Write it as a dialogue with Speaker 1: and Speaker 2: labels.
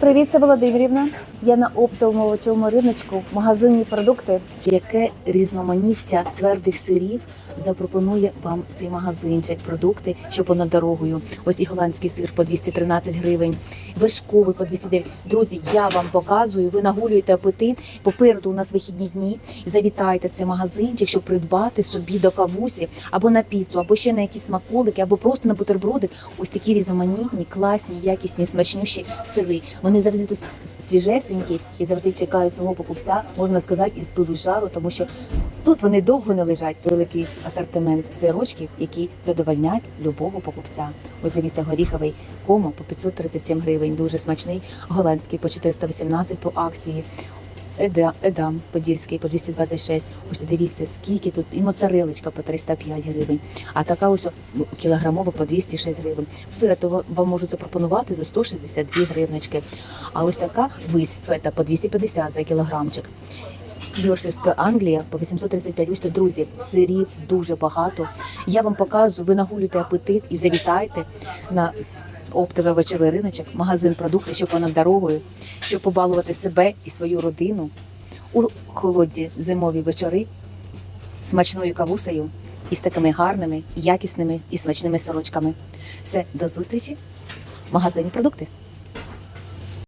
Speaker 1: Привіт, це Володимирівна. Я на оптовому риночку, магазинні продукти.
Speaker 2: Яке різноманіття твердих сирів запропонує вам цей магазинчик, продукти, що понад дорогою. Ось і голландський сир по 213 гривень, вершковий по 209. Друзі, я вам показую, ви нагулюєте апетит. Попереду у нас вихідні дні. Завітайте в цей магазинчик, щоб придбати собі до кавусі або на піцу, або ще на якісь смаколики, або просто на бутерброди. Ось такі різноманітні, класні, якісні, смачнющі сири. Вони завжди тут свіжесенькі і завжди чекають свого покупця, можна сказати, із пилу жару, тому що тут вони довго не лежать. Великий асортимент сирочків, які задовольнять любого покупця. Ось дивіться, горіховий комо по 537 гривень, дуже смачний, голландський по 418 по акції. Еда, Едам Подільський по 226. Ось дивіться, скільки тут і моцарелочка по 305 гривень, а така ось ну, кілограмова по 206 гривень. Фетова вам можуть запропонувати за 162 гривночки. А ось така вись фета по 250 за кілограмчик. Йоркширська Англія по 835. Ось друзі, сирів дуже багато. Я вам показую, ви нагулюєте апетит і завітайте на оптовий вечовий риночок, магазин продукти, що понад дорогою, щоб побалувати себе і свою родину у холодні зимові вечори смачною кавусею і з такими гарними, якісними і смачними сорочками. Все, до зустрічі в магазині продукти.